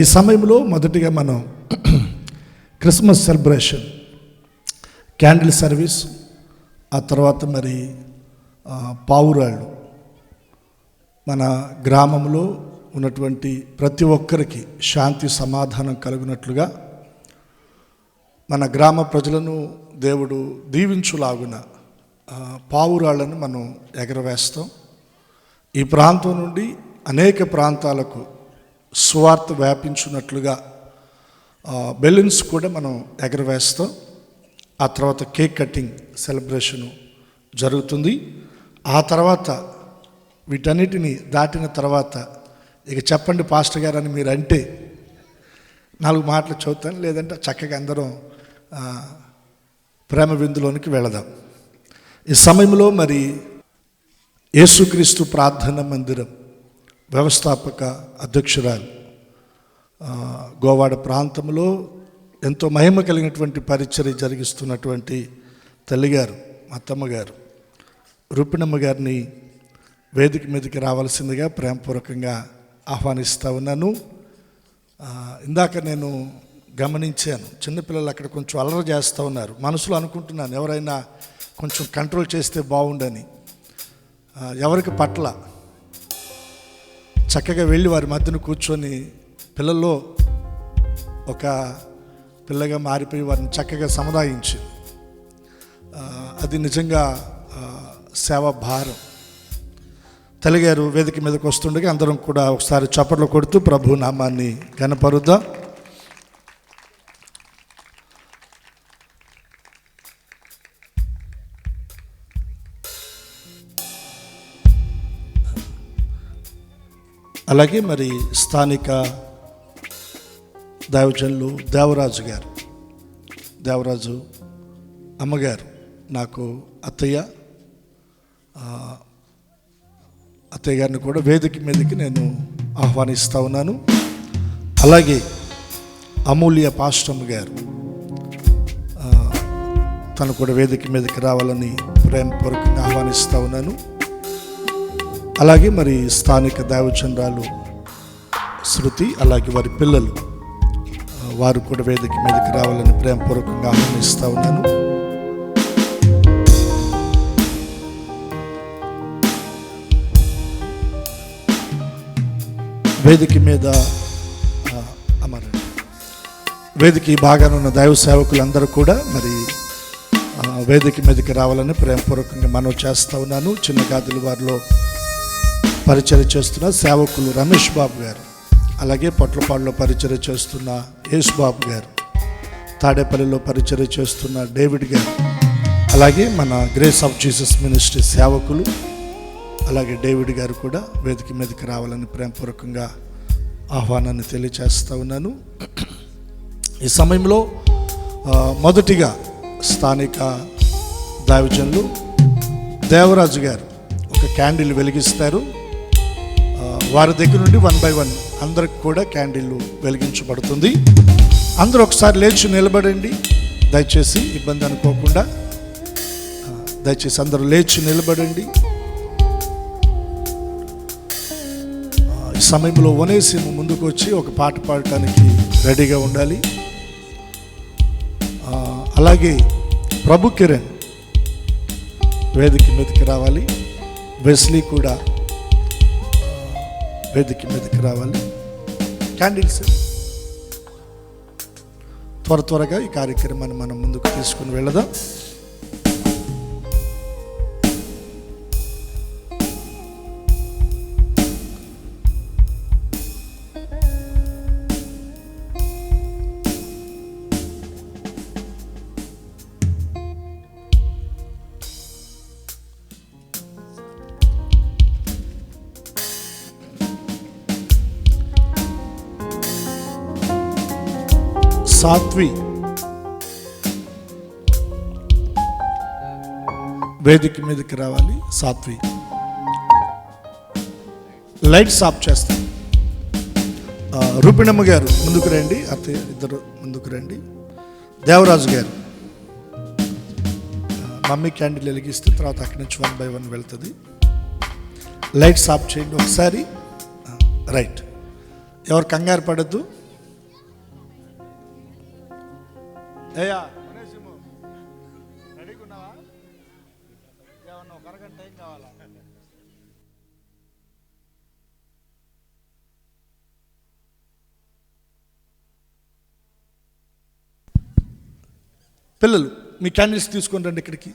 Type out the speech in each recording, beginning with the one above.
ఈ సమయంలో మొదటిగా మనం క్రిస్మస్ సెలబ్రేషన్ క్యాండిల్ సర్వీస్ ఆ తర్వాత మరి పావురాళ్ళు. మన గ్రామంలో ఉన్నటువంటి ప్రతి ఒక్కరికి శాంతి సమాధానం కలిగినట్లుగా మన గ్రామ ప్రజలను దేవుడు దీవించులాగున పావురాళ్ళను మనం ఎగరవేస్తాం. ఈ ప్రాంతం నుండి అనేక ప్రాంతాలకు సువార్త వ్యాపించున్నట్లుగా బెలూన్స్ కూడా మనం ఎగరవేస్తాం. ఆ తర్వాత కేక్ కటింగ్ సెలబ్రేషను జరుగుతుంది. ఆ తర్వాత వీటన్నిటిని దాటిన తర్వాత ఇక చెప్పండి పాస్టర్ గారు అని మీరు అంటే నాలుగు మాటలు చదువుతాను లేదంటే చక్కగా అందరం ప్రేమ విందులోనికి వెళదాం. ఈ సమయంలో మరి యేసుక్రీస్తు ప్రార్థన మందిరం వ్యవస్థాపక అధ్యక్షురాలు. గోవాడ ప్రాంతంలో ఎంతో మహిమ కలిగినటువంటి పరిచర్య జరిగిస్తున్నటువంటి తల్లిగారు అత్తమ్మ గారు రూపిణమ్మ గారిని వేదిక మీదకి రావాల్సిందిగా ప్రేమపూర్వకంగా ఆహ్వానిస్తూ ఉన్నాను. ఇందాక నేను గమనించాను చిన్నపిల్లలు అక్కడ కొంచెం అలర చేస్తూ ఉన్నారు. మనసులో అనుకుంటున్నాను ఎవరైనా కొంచెం కంట్రోల్ చేస్తే బాగుండని. ఎవరికి పట్ల చక్కగా వెళ్ళి వారి మధ్యన కూర్చొని పిల్లల్లో ఒక పిల్లగా మారిపోయి వారిని చక్కగా సముదాయించి అది నిజంగా సేవ భారం. తల్లిగారు వేదిక మీదకి వస్తుండగా అందరం కూడా ఒకసారి చప్పట్లు కొడుతూ ప్రభు నామాన్ని కనపరుద్దాం అలాగే మరి స్థానిక దైవజనులు దేవరాజు గారు. దేవరాజు అమ్మగారు నాకు అత్తయ్య అత్తయ్య గారిని కూడా వేదిక మీదకి నేను ఆహ్వానిస్తూ ఉన్నాను. అలాగే అమూల్య పాస్టమ్ గారు తను కూడా వేదిక మీదకి రావాలని ప్రేమపూర్వకంగా ఆహ్వానిస్తూ ఉన్నాను. అలాగే మరి స్థానిక దైవచంద్రాలు శృతి అలాగే వారి పిల్లలు వారు కూడా వేదిక మీదకి రావాలని ప్రేమపూర్వకంగా ఆహ్వానిస్తూ ఉన్నాను. వేదిక మీద అమర వేదిక ఈ భాగాన ఉన్న దైవ సేవకులందరూ కూడా మరి వేదిక మీదకి రావాలని ప్రేమపూర్వకంగా మనం చేస్తూ ఉన్నాను. చిన్న గాదులు వారిలో పరిచయం చేస్తున్న సేవకులు రమేష్ బాబు గారు అలాగే పొట్లపాడులో పరిచయం చేస్తున్న యేసు బాబు గారు తాడేపల్లిలో పరిచయం చేస్తున్న డేవిడ్ గారు అలాగే మన గ్రేస్ ఆఫ్ జీసస్ మినిస్ట్రీ సేవకులు అలాగే డేవిడ్ గారు కూడా వేదిక మీదకి రావాలని ప్రేమపూర్వకంగా ఆహ్వానాన్ని తెలియచేస్తూ ఉన్నాను. ఈ సమయంలో మొదటిగా స్థానిక దైవజనులు దేవరాజు గారు ఒక క్యాండిల్ వెలిగిస్తారు. వారి దగ్గర నుండి వన్ బై వన్ అందరికి కూడా క్యాండిల్ వెలిగించబడుతుంది. అందరూ ఒకసారి లేచి నిలబడండి. దయచేసి ఇబ్బంది అనుకోకుండా దయచేసి అందరూ లేచి నిలబడండి. ఈ సమయంలో వనేసి ముందుకు వచ్చి ఒక పాట పాడటానికి రెడీగా ఉండాలి. అలాగే ప్రభు కిరణ్ వేదిక మీదకి రావాలి. వెస్లీ కూడా వేదిక మీదకి రావాలి. క్యాండిల్స్ త్వర త్వరగా ఈ కార్యక్రమాన్ని మనం ముందుకు తీసుకుని వెళదాం. సాత్వి. వేదిక మీదకి రావాలి సాత్వి. లైట్స్ ఆఫ్ చేస్తాం. రూపిణమ్మ గారు ముందుకు రండి. అత్తయ్య ఇద్దరు ముందుకు రండి. దేవరాజు గారు. మమ్మీ క్యాండిల్ వెలిగిస్తే తర్వాత అక్కడి నుంచి వన్ బై వన్ వెళ్తుంది. లైట్స్ ఆఫ్ చేయండి ఒకసారి. రైట్. ఎవరు కంగారు పడద్దు. అయ్యా రెడీగా ఉన్నావా ఏమన్నా ఒక అరగంట టైం కావాలా? పిల్లలు మీ క్యాండిల్స్ తీసుకొని రండి ఇక్కడికి.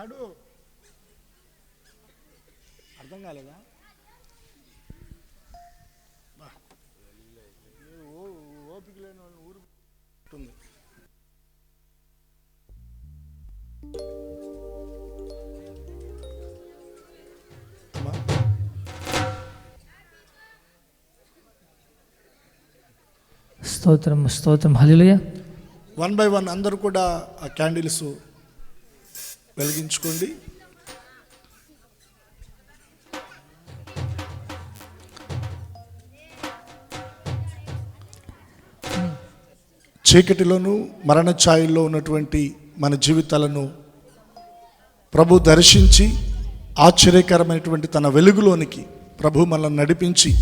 పాడు. అర్థం కాలేదా? ఓపిక లేని వాళ్ళని ఊరు ఉంటుంది. స్తోత్రం స్తోత్రం. హల్లెలూయా. వన్ బై వన్ అందరూ కూడా ఆ క్యాండిల్స్ వెలిగించుకోండి. చీకటిలోను మరణ ఛాయల్లో ఉన్నటువంటి మన జీవితాలను ప్రభు దర్శించి ఆశ్చర్యకరమైనటువంటి తన వెలుగులోనికి ప్రభు మనల్ని నడిపించి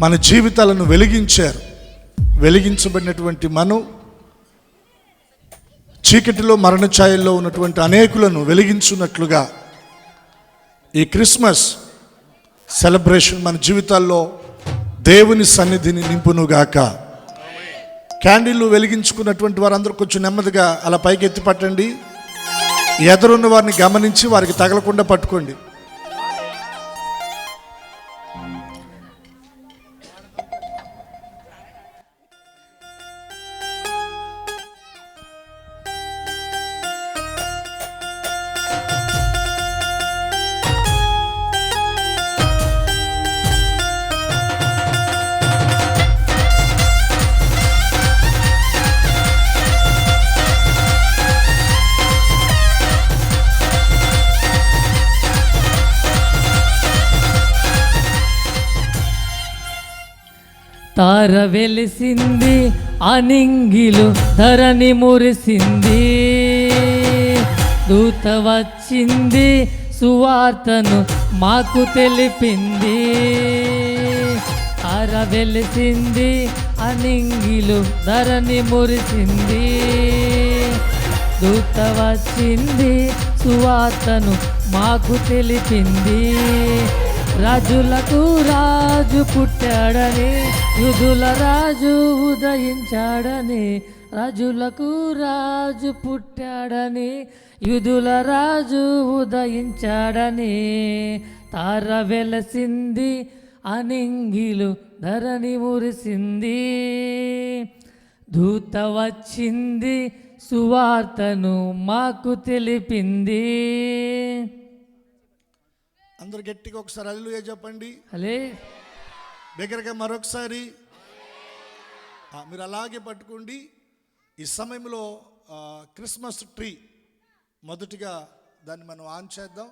మన జీవితాలను వెలిగించారు. వెలిగించబడినటువంటి మనం చీకటిలో మరణ ఛాయల్లో ఉన్నటువంటి అనేకులను వెలిగించున్నట్లుగా ఈ క్రిస్మస్ సెలబ్రేషన్ మన జీవితాల్లో దేవుని సన్నిధిని నింపునుగాక. క్యాండిల్ వెలిగించుకున్నటువంటి వారందరూ కొంచెం నెమ్మదిగా అలా పైకి ఎత్తి పట్టండి. ఎదురున్న వారిని గమనించి వారికి తగలకుండా పట్టుకోండి. తార వెలిసింది అనింగిలు ధరణి మురిసింది. దూత వచ్చింది సువార్తను మాకు తెలిపింది. తార వెలిసింది అనింగిలు ధరణి మురిసింది. దూత వచ్చింది సువార్తను మాకు తెలిపింది. రాజులకు రాజు పుట్టాడని యుధుల రాజు ఉదయించాడని రాజులకు రాజు పుట్టాడని యుధుల రాజు ఉదయించాడని. తార వెలసింది అనింగిలు ధరణి మురిసింది. దూత వచ్చింది సువార్తను మాకు తెలిపింది. అందరు గట్టిగా ఒకసారి అల్లుయే చెప్పండి. దగ్గరగా మరొకసారి. మీరు అలాగే పట్టుకోండి. ఈ సమయంలో క్రిస్మస్ ట్రీ మొదటిగా దాన్ని మనం ఆన్ చేద్దాం.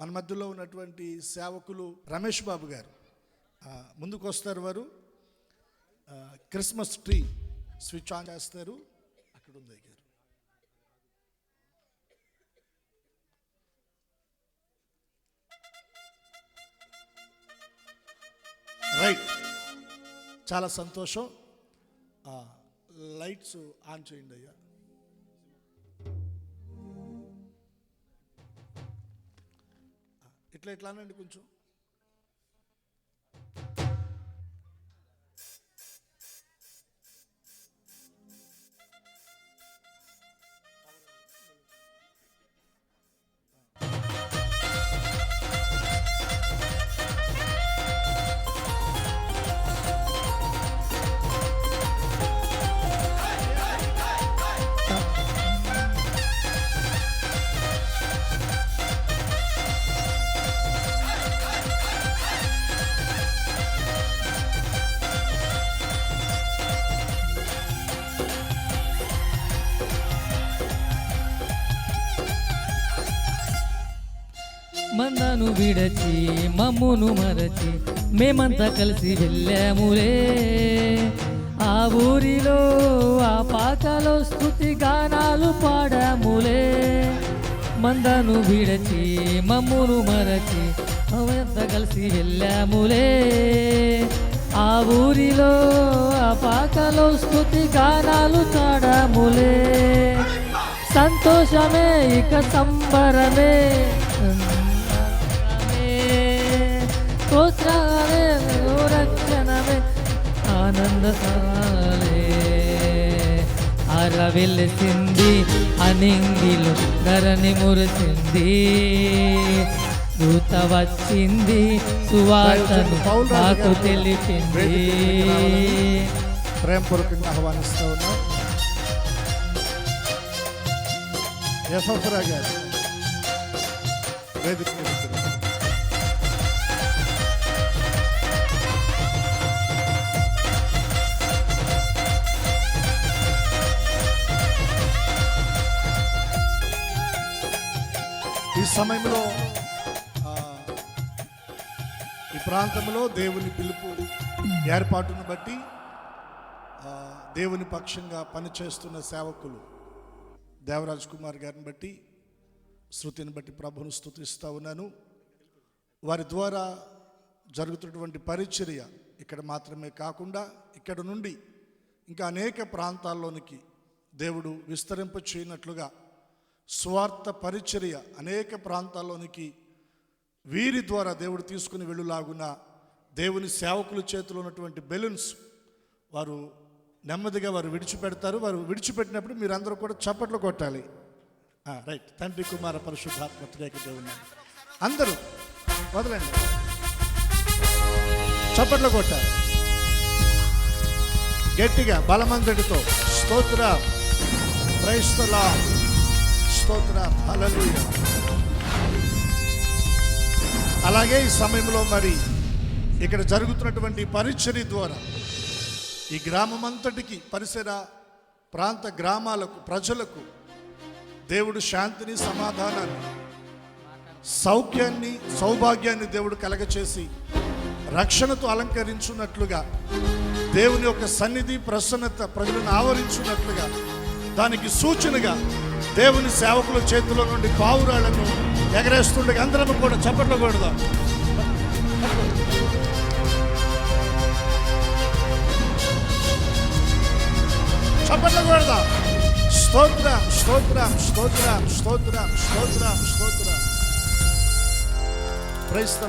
మన మధ్యలో ఉన్నటువంటి సేవకులు రమేష్ బాబు గారు ముందుకు వస్తారు వారు. క్రిస్మస్ ట్రీ స్విచ్ ఆన్ చేస్తారు. అక్కడ ఉంది రైట్ చాలా సంతోషం. లైట్స్ ఆన్ చేయండి అయ్యా. ఇట్లా ఇట్లానండి కొంచెం. విడచి మమ్మును మరచి మేమంతా కలిసి వెళ్ళాములే. ఆ ఊరిలో ఆ పాకలో స్థుతి గానాలు పాడాములే. మందను విడచి మమ్మును మరచి అవంతా కలిసి వెళ్ళాములే. ఆ ఊరిలో ఆ పాకలో స్థుతి గానాలు పాడాములే. సంతోషమే ఇక సంబరమే. స్తోత్రాలే రక్షణమే ఆనంద సాలే అరవెలిసింది అనింగిలు ధరణి మురిసింది దూత వచ్చింది సువార్తను మాకు తెలిపింది ప్రేమపూర్వకంగా ఆహ్వానిస్తూ ఉన్నాం గారు వేదిక సమయంలో ఈ ప్రాంతంలో దేవుని పిలుపు ఏర్పాటును బట్టి దేవుని పక్షంగా పనిచేస్తున్న సేవకులు దేవరాజ్ కుమార్ గారిని బట్టి శృతిని బట్టి ప్రభును స్థుతిస్తూ ఉన్నాను. వారి ద్వారా జరుగుతున్నటువంటి పరిచర్య ఇక్కడ మాత్రమే కాకుండా ఇక్కడ నుండి ఇంకా అనేక ప్రాంతాల్లోనికి దేవుడు విస్తరింప చేయనట్లుగా స్వార్థ పరిచర్య అనేక ప్రాంతాల్లోనికి వీరి ద్వారా దేవుడు తీసుకుని వెళ్ళులాగున దేవుని సేవకుల చేతిలో ఉన్నటువంటి బెలూన్స్ వారు నెమ్మదిగా వారు విడిచిపెడతారు. వారు విడిచిపెట్టినప్పుడు మీరందరూ కూడా చప్పట్లు కొట్టాలి. రైట్. తండ్రి కుమార పరిశుద్ధాత్మ త్రియేక దేవుని. అందరూ వదలండి. చప్పట్లు కొట్టాలి. గట్టిగా బలమంతుడితో స్తోత్ర. క్రైస్తలా. స్తోత్ర అలాగే ఈ సమయంలో మరి ఇక్కడ జరుగుతున్నటువంటి పరిచర్య ద్వారా ఈ గ్రామం అంతటికి పరిసర ప్రాంత గ్రామాలకు ప్రజలకు దేవుడు శాంతిని సమాధానాన్ని సౌఖ్యాన్ని సౌభాగ్యాన్ని దేవుడు కలగచేసి రక్షణతో అలంకరించున్నట్లుగా దేవుని యొక్క సన్నిధి ప్రసన్నత ప్రజలను ఆవరించున్నట్లుగా దానికి సూచనగా దేవుని సేవకుల చేతిలో నుండి పావురాళ్ళను ఎగరేస్తుండగా అందరం కూడా చప్పట్లు కొడదాం. చప్పట్లు కొడదాం. స్తోత్ర స్తోత్ర స్తోత్ర స్తోత్ర స్తోత్రం స్తోత్రం. Price the